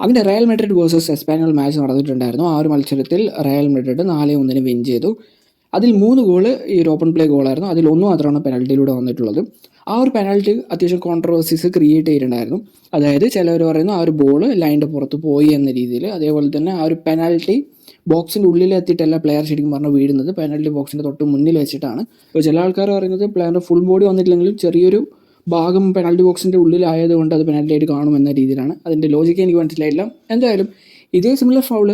അങ്ങനെ Real Madrid versus Espanyol match നടന്നിട്ടുണ്ടായിരുന്നു. ആ ഒരു മത്സരത്തിൽ റയൽ മെഡ്രിഡ് നാല് ഒന്നിന് വിൻ ചെയ്തു. അതിൽ മൂന്ന് ഗോൾ ഈ ഒരു ഓപ്പൺ പ്ലേ ഗോളായിരുന്നു അതിൽ ഒന്ന് മാത്രമാണ് പെനൽറ്റിയിലൂടെ വന്നിട്ടുള്ളത്. ആ ഒരു പെനൽറ്റി അത്യാവശ്യം കോൺട്രവേഴ്സീസ് ക്രിയേറ്റ് ചെയ്തിട്ടുണ്ടായിരുന്നു. അതായത് ചിലവർ പറയുന്നു ആ ഒരു ബോൾ ലൈന്റെ പുറത്ത് പോയി എന്ന രീതിയിൽ. അതേപോലെ തന്നെ ആ ഒരു പെനാൽറ്റി ബോക്സിന്റെ ഉള്ളിൽ എത്തിയിട്ടല്ല പ്ലെയർ ശരിക്കും പറഞ്ഞാൽ വീഴുന്നത്. പെനാൽറ്റി ബോക്സിന്റെ തൊട്ട് മുന്നിൽ വെച്ചിട്ടാണ്. അപ്പോൾ ചില ആൾക്കാർ പറയുന്നത് പ്ലെയറിന്റെ ഫുൾ ബോഡി വന്നിട്ടില്ലെങ്കിലും ചെറിയൊരു ഭാഗം പെനാൽറ്റി ബോക്സിന്റെ ഉള്ളിലായതുകൊണ്ട് അത് പെനാൽറ്റി ആയിട്ട് കാണും എന്ന രീതിയിലാണ്. അതിന്റെ ലോജിക്ക് എനിക്ക് മനസ്സിലായില്ല. എന്തായാലും ഇതേ സിമിലർ ഫൗൾ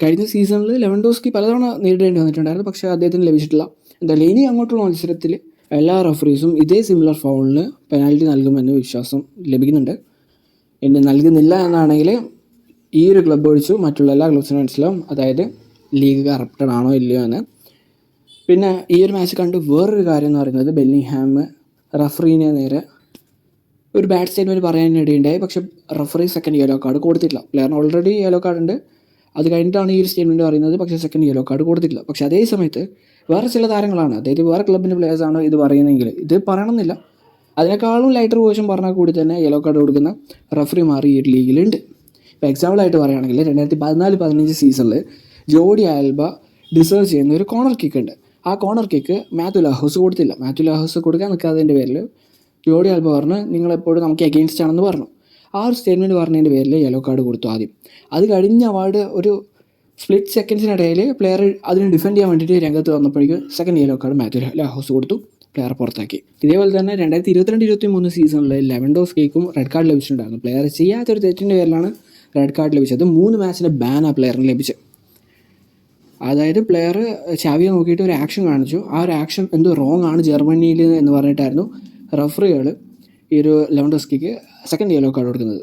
കഴിഞ്ഞ സീസണിൽ ലെവൻ ലെവൻഡോസ്കി പലതവണ നേരിടേണ്ടി വന്നിട്ടുണ്ടായിരുന്നു. പക്ഷേ അദ്ദേഹത്തിന് ലഭിച്ചിട്ടില്ല. എന്തായാലും ഇനി അങ്ങോട്ടുള്ള മത്സരത്തിൽ എല്ലാ റഫറീസും ഇതേ സിമിലർ ഫൗളിന് പെനാൽറ്റി നൽകുമെന്ന് വിശ്വാസം ലഭിക്കുന്നുണ്ട്. ഇനി നൽകുന്നില്ല എന്നാണെങ്കിൽ ഈ ഒരു ക്ലബ്ബ് ഒഴിച്ചു മറ്റുള്ള എല്ലാ ക്ലബ്സിനും മനസ്സിലാവും. അതായത് ലീഗ് കറപ്റ്റഡ് ആണോ ഇല്ലയോ എന്ന്. പിന്നെ ഈ ഒരു മാച്ച് കണ്ട് വേറൊരു കാര്യം എന്ന് പറയുന്നത് ബെല്ലിംഗ്ഹാം റഫറീനെ നേരെ ഒരു ബാഡ് സ്റ്റേറ്റ്മെന്റ് പറയാനിടയുണ്ടായി പക്ഷെ റഫറി സെക്കൻഡ് യെല്ലോ കാർഡ് കൊടുത്തിട്ടില്ല. പ്ലെയറിന് ഓൾറെഡി യെല്ലോ കാർഡ് ഉണ്ട്. അത് കഴിഞ്ഞിട്ടാണ് ഈ ഒരു സ്റ്റേറ്റ്മെന്റ് പറയുന്നത്. പക്ഷേ സെക്കൻഡ് യെല്ലോ കാർഡ് കൊടുത്തിട്ടില്ല. പക്ഷേ അതേ സമയത്ത് വേറെ ചില താരങ്ങളാണ്. അതായത് വേറെ ക്ലബിന്റെ പ്ലെയേഴ്സാണ് ഇത് പറയുന്നതെങ്കിൽ ഇത് പറയണമെന്നില്ല. അതിനേക്കാളും ലൈറ്റർ വേർഷൻ പറഞ്ഞാൽ കൂടി തന്നെ യെല്ലോ കാർഡ് കൊടുക്കുന്ന റഫറിമാർ ഈ ഒരു ലീഗിലുണ്ട് ഇപ്പോൾ എക്സാമ്പിളായിട്ട് പറയുകയാണെങ്കിൽ രണ്ടായിരത്തി പതിനാല് പതിനഞ്ച് സീസണിൽ ജോഡി ആൽബ ഡിസേർവ് ചെയ്യുന്ന ഒരു കോർണർ കിക്ക് ഉണ്ട്. ആ കോർണർ കിക്ക് മാത്യു ലാഹോസ് കൊടുത്തില്ല. മാത്യു ലാഹോസ് കൊടുക്കാൻ നിൽക്കാത്തതിന്റെ പേരിൽ ജോഡി ആൽബ പറഞ്ഞ് നിങ്ങളെപ്പോഴും നമുക്ക് എഗെയിൻസ്റ്റ് ആണെന്ന് പറഞ്ഞു. ആ ഒരു സ്റ്റേറ്റ്മെന്റ് പറഞ്ഞതിന്റെ പേരിൽ യെല്ലോ കാർഡ് കൊടുത്തു ആദ്യം. അത് കഴിഞ്ഞ അവാർഡ് ഒരു സ്പ്ലിറ്റ് സെക്കൻഡ്സിനിടയിൽ പ്ലെയർ അതിനെ ഡിഫെൻഡ് ചെയ്യാൻ വേണ്ടിയിട്ട് രംഗത്ത് വന്നപ്പോഴേക്കും second yellow card Mateu Lahoz കൊടുത്തു പ്ലെയർ പുറത്താക്കി. ഇതേപോലെ തന്നെ രണ്ടായിരത്തി ഇരുപത്തിരണ്ട് ഇരുപത്തി മൂന്ന് സീസണിൽ ലെവൻഡോസ് കേക്കും റെഡ് കാർഡ് ലഭിച്ചിട്ടുണ്ടായിരുന്നു പ്ലെയർ ചെയ്യാത്തൊരു തെറ്റിന്റെ പേരിലാണ് റെഡ് കാർഡ് ലഭിച്ചത്. മൂന്ന് മാച്ചിന്റെ ബാൻ ആ പ്ലെയറിന് ലഭിച്ചത്. അതായത് പ്ലെയർ ചാവിയെ നോക്കിയിട്ട് ഒരു ആക്ഷൻ കാണിച്ചു. ആ ഒരു ആക്ഷൻ എന്തോ റോങ് ആണ് ജർമ്മനിയിൽ എന്ന് പറഞ്ഞിട്ടായിരുന്നു റഫറികൾ ഈ ഒരു ലെവൻഡോസ്കിക്ക് സെക്കൻഡ് യെല്ലോ കാർഡ് കൊടുക്കുന്നത്.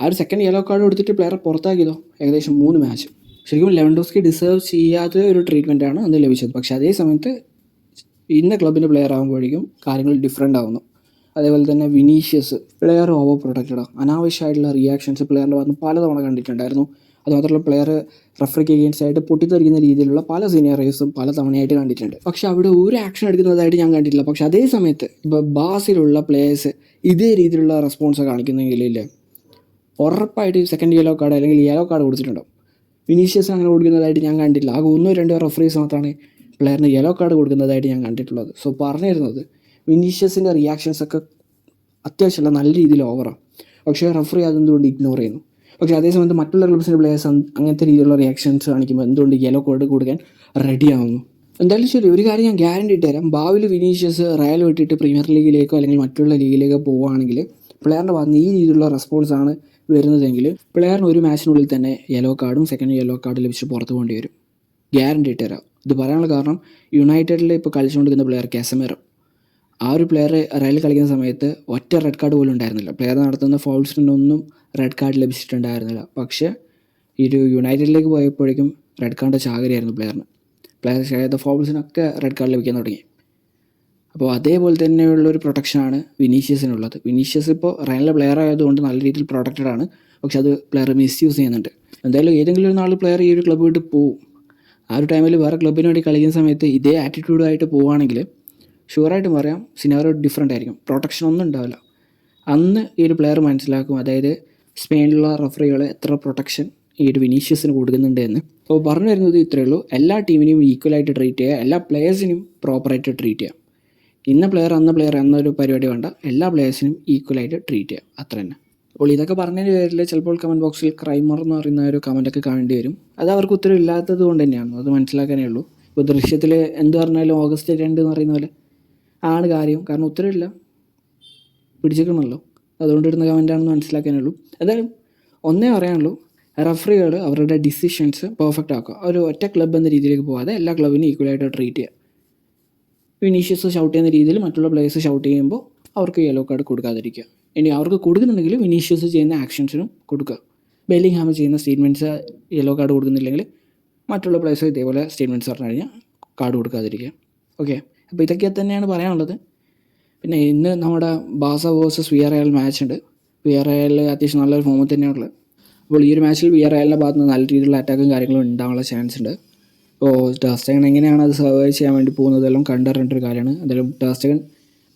ആ ഒരു സെക്കൻഡ് യെല്ലോ കാർഡ് കൊടുത്തിട്ട് പ്ലെയറെ പുറത്താക്കിയതോ? ഏകദേശം മൂന്ന് മാച്ച് ശരിക്കും ലെവൻഡോസ്കി ഡിസേർവ് ചെയ്യാത്ത ഒരു ട്രീറ്റ്മെന്റാണ് അന്ന് ലഭിച്ചത്. പക്ഷേ അതേ സമയത്ത് ഇന്ന ക്ലബിന്റെ പ്ലെയർ ആകുമ്പോഴേക്കും കാര്യങ്ങൾ ഡിഫറെന്റ് ആവുന്നു. അതേപോലെ തന്നെ വിനീഷ്യസ് പ്ലെയർ ഓവർ പ്രൊട്ടക്റ്റഡ് അനാവശ്യമായിട്ടുള്ള റിയാക്ഷൻസ് പ്ലെയറിന്റെ ഭാഗത്ത് പലതവണ കണ്ടിട്ടുണ്ടായിരുന്നു. അതുമാത്രമല്ല പ്ലെയർ റഫറിക്ക് അഗെയിൻസ്റ്റ് ആയിട്ട് പൊട്ടിത്തെറിക്കുന്ന രീതിയിലുള്ള പല സീനിയറേഴ്സും പല തവണയായിട്ട് കണ്ടിട്ടുണ്ട്. പക്ഷെ അവിടെ ഒരു ആക്ഷൻ എടുക്കുന്നതായിട്ട് ഞാൻ കണ്ടിട്ടില്ല. പക്ഷെ അതേ സമയത്ത് ഇപ്പോൾ ബാസിലുള്ള പ്ലേയേഴ്സ് ഇതേ രീതിയിലുള്ള റെസ്പോൺസ് കാണിക്കുന്നെങ്കിൽ ഉറപ്പായിട്ട് സെക്കൻഡ് യെല്ലോ കാർഡ് അല്ലെങ്കിൽ യെല്ലോ കാർഡ് കൊടുത്തിട്ടുണ്ടാവും. വിനീഷ്യസ് അങ്ങനെ കൊടുക്കുന്നതായിട്ട് ഞാൻ കണ്ടിട്ടില്ല. ആകെ ഒന്നോ രണ്ടോ റഫറീസ് മാത്രമാണ് പ്ലെയറിന് യെല്ലോ കാർഡ് കൊടുക്കുന്നതായിട്ട് ഞാൻ കണ്ടിട്ടുള്ളത്. സോ പറഞ്ഞു തരുന്നത് വിനീഷ്യസിന്റെ റിയാക്ഷൻസ് ഒക്കെ അത്യാവശ്യമല്ല നല്ല രീതിയിൽ ഓവറാണ് പക്ഷേ റഫറി അതെന്തുകൊണ്ട് ഇഗ്നോർ ചെയ്യുന്നു? പക്ഷേ അതേസമയത്ത് മറ്റുള്ള ക്ലബ്സിന്റെ പ്ലേയേഴ്സ് അങ്ങനത്തെ രീതിയിലുള്ള റിയാക്ഷൻസ് കാണിക്കുമ്പോൾ എന്തുകൊണ്ട് യെല്ലോ കോഡ് കൊടുക്കാൻ റെഡി ആവുന്നു. എന്തായാലും ശരി ഒരു കാര്യം ഞാൻ ഗ്യാരണ്ടി തരാം ഭാവിയിൽ വിനീഷ്യസ് റയൽ വിട്ടിട്ട് പ്രീമിയർ ലീഗിലേക്കോ അല്ലെങ്കിൽ മറ്റുള്ള ലീഗിലേക്കോ പോവുകയാണെങ്കിൽ പ്ലെയറിന്റെ ഭാഗത്ത് ഈ രീതിയിലുള്ള റെസ്പോൺസ് ആണ് വരുന്നതെങ്കിൽ പ്ലെയറിന് ഒരു മാച്ചിനുള്ളിൽ തന്നെ യെല്ലോ കാർഡും സെക്കൻഡ് യെല്ലോ കാർഡ് ലഭിച്ച് പുറത്തു പോകേണ്ടി വരും. ഗ്യാരണ്ടി തരാം ഇത് പറയാനുള്ള കാരണം യുണൈറ്റഡിൽ ഇപ്പോൾ കളിച്ചുകൊണ്ടിരിക്കുന്ന പ്ലെയർ കാസമേറോ ആ ഒരു പ്ലെയർ റയൽ കളിക്കുന്ന സമയത്ത് ഒറ്റ റെഡ് കാർഡ് പോലും ഉണ്ടായിരുന്നില്ല. പ്ലെയർ നടത്തുന്ന ഫൗൾസിനൊന്നും റെഡ് കാർഡ് ലഭിച്ചിട്ടുണ്ടായിരുന്നില്ല. പക്ഷേ ഈ ഒരു യുണൈറ്റഡിലേക്ക് പോയപ്പോഴേക്കും റെഡ് കാർഡ് ചാകരയായിരുന്നു പ്ലെയറിന് പ്ലെയർ ചെയ്ത ഫൗൾസിനൊക്കെ റെഡ് കാർഡ് ലഭിക്കാൻ തുടങ്ങി. അപ്പോൾ അതേപോലെ തന്നെയുള്ളൊരു പ്രൊട്ടക്ഷനാണ് വിനീഷ്യസിനുള്ളത്. വിനീഷ്യസ് ഇപ്പോൾ റയലിലെ പ്ലെയർ ആയതുകൊണ്ട് നല്ല രീതിയിൽ പ്രൊട്ടക്റ്റഡ് ആണ്. പക്ഷെ അത് പ്ലെയർ മിസ്യൂസ് ചെയ്യുന്നുണ്ട്. എന്തായാലും ഏതെങ്കിലും ഒരു നാൾ പ്ലെയർ ഈ ഒരു ക്ലബ്ബ് വിട്ട് പോവും. ആ ഒരു ടൈമിൽ വേറെ ക്ലബിന് വേണ്ടി കളിക്കുന്ന സമയത്ത് ഇതേ ആറ്റിറ്റ്യൂഡായിട്ട് പോവുകയാണെങ്കിൽ ഷുവറായിട്ടും പറയാം സിനാറോ ഡിഫറെന്റ് ആയിരിക്കും. പ്രൊട്ടക്ഷൻ ഒന്നും ഉണ്ടാവില്ല. അന്ന് ഈ ഒരു പ്ലെയർ മനസ്സിലാക്കും അതായത് സ്പെയിനിലുള്ള റഫറികൾ എത്ര പ്രൊട്ടക്ഷൻ ഈ ഒരു വിനീഷ്യസിന് കൊടുക്കുന്നുണ്ട് എന്ന്. അപ്പോൾ പറഞ്ഞു വരുന്നത് ഇത്രയേ ഉള്ളൂ. എല്ലാ ടീമിനെയും ഈക്വലായിട്ട് ട്രീറ്റ് ചെയ്യുക എല്ലാ പ്ലെയേഴ്സിനും പ്രോപ്പറായിട്ട് ട്രീറ്റ് ചെയ്യുക. ഇന്ന പ്ലെയർ അന്ന പ്ലെയർ എന്നൊരു പരിപാടി വേണ്ട. എല്ലാ പ്ലെയേഴ്സിനും ഈക്വലായിട്ട് ട്രീറ്റ് ചെയ്യുക. അത്ര തന്നെ. അപ്പോൾ ഇതൊക്കെ പറഞ്ഞതിന്റെ പേരിൽ ചിലപ്പോൾ കമന്റ് ബോക്സിൽ ക്രൈമർ എന്ന് പറയുന്ന ഒരു കമന്റൊക്കെ കാണേണ്ടി വരും. അത് അവർക്ക് ഉത്തരം ഇല്ലാത്തത് കൊണ്ട് തന്നെയാണ്. അത് മനസ്സിലാക്കാനേ ഉള്ളൂ. ഇപ്പോൾ ദൃശ്യത്തിൽ എന്ത് പറഞ്ഞാലും ഓഗസ്റ്റ് രണ്ട് എന്ന് പറയുന്ന പോലെ ആണ് കാര്യം. കാരണം ഉത്തരമില്ല പിടിച്ചിരിക്കണമല്ലോ. അതുകൊണ്ട് ഇടുന്ന കമന്റാണെന്ന് മനസ്സിലാക്കാനേ ഉള്ളൂ എന്തായാലും ഒന്നേ പറയാനുള്ളൂ. റഫറികൾ അവരുടെ ഡിസിഷൻസ് പെർഫെക്റ്റ് ആക്കുക. ഒരു ഒറ്റ ക്ലബ്ബ് എന്ന രീതിയിലേക്ക് പോകാതെ എല്ലാ ക്ലബിനും ഈക്വലായിട്ട് ട്രീറ്റ് ചെയ്യുക. വിനീഷ്യസ് ഷൗട്ട് ചെയ്യുന്ന രീതിയിൽ മറ്റുള്ള പ്ലേയേഴ്സ് ഷൗട്ട് ചെയ്യുമ്പോൾ അവർക്ക് യെല്ലോ കാർഡ് കൊടുക്കാതിരിക്കുക. ഇനി അവർക്ക് കൊടുക്കുന്നുണ്ടെങ്കിൽ വിനീഷ്യസ് ചെയ്യുന്ന ആക്ഷൻസിനും കൊടുക്കുക. ബെല്ലിംഗ്ഹാം ചെയ്യുന്ന സ്റ്റേറ്റ്മെന്റ്സ് യെല്ലോ കാർഡ് കൊടുക്കുന്നില്ലെങ്കിൽ മറ്റുള്ള പ്ലേയേഴ്സ് ഇതേപോലെ സ്റ്റേറ്റ്മെന്റ്സ് പറഞ്ഞു കഴിഞ്ഞാൽ കാർഡ് കൊടുക്കാതിരിക്കുക. ഓക്കെ അപ്പോൾ ഇതൊക്കെ തന്നെയാണ് പറയാനുള്ളത്. പിന്നെ ഇന്ന് നമ്മുടെ ബാസ versus V R L match ഉണ്ട് വി ആർ എൽ അത്യാവശ്യം നല്ലൊരു ഫോമിൽ തന്നെയാണുള്ളത്. അപ്പോൾ ഈ ഒരു മാച്ചിൽ വി ആർ എല്ലിന്റെ ഭാഗത്ത് നിന്ന് നല്ല രീതിയിലുള്ള അറ്റാക്കും കാര്യങ്ങളും ഉണ്ടാവാനുള്ള ചാൻസ് ഉണ്ട്. അപ്പോൾ ടാസ്റ്റഗൻ എങ്ങനെയാണ് അത് സർവൈവ് ചെയ്യാൻ വേണ്ടി പോകുന്നതെല്ലാം ഒരു കാര്യമാണ്. എന്തായാലും ടാസ്റ്റഗൻ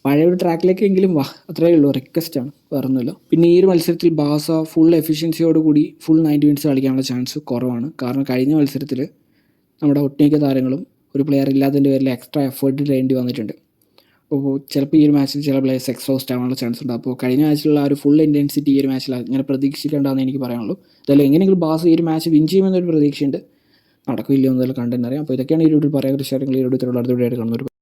പഴയ ഒരു ട്രാക്കിലേക്കെങ്കിലും വാ അത്രയേ ഉള്ളൂ. റിക്വസ്റ്റാണ് വേറെ ഒന്നുമില്ല. പിന്നെ ഈ ഒരു മത്സരത്തിൽ ബാസ ഫുൾ എഫിഷ്യൻസിയോട് കൂടി ഫുൾ നയന്റി മിനിറ്റ്സ് കളിക്കാനുള്ള ചാൻസ് കുറവാണ്. കാരണം കഴിഞ്ഞ മത്സരത്തിൽ നമ്മുടെ ഒട്ടുമിക്ക താരങ്ങളും ഒരു പ്ലെയർ ഇല്ലാത്തതിന്റെ പേരിൽ എക്സ്ട്രാ എഫേർട്ട് ഇടേണ്ടി വന്നിട്ടുണ്ട്. അപ്പോൾ ചിലപ്പോൾ ഈ ഒരു മാച്ചിൽ ചില പ്ലേയേഴ്സ് ഹോസ്റ്റ് ആവാനുള്ള ചാൻസ് ഉണ്ട്. അപ്പോൾ കഴിഞ്ഞ മാച്ചിലുള്ള ഒരു ഫുൾ ഇന്റൻസിറ്റി ഈ ഒരു മാച്ചിൽ അങ്ങനെ പ്രതീക്ഷിക്കേണ്ടതെന്ന് എനിക്ക് പറയാനുള്ളൂ. എന്തായാലും എങ്ങനെയെങ്കിലും ബാസ് ഈ ഒരു മാച്ച് വിൻ ചെയ്യുമെന്നൊരു പ്രതീക്ഷയുണ്ട്. നടക്കില്ല എന്നതെല്ലാം കണ്ടെന്നറിയാം അപ്പോൾ ഇതൊക്കെയാണ് ഈ ഒരു പറയാൻ വിഷയങ്ങൾ ഈ ഒരു അടുത്തുള്ള അടുത്ത വീഡിയോ കാണുന്നത്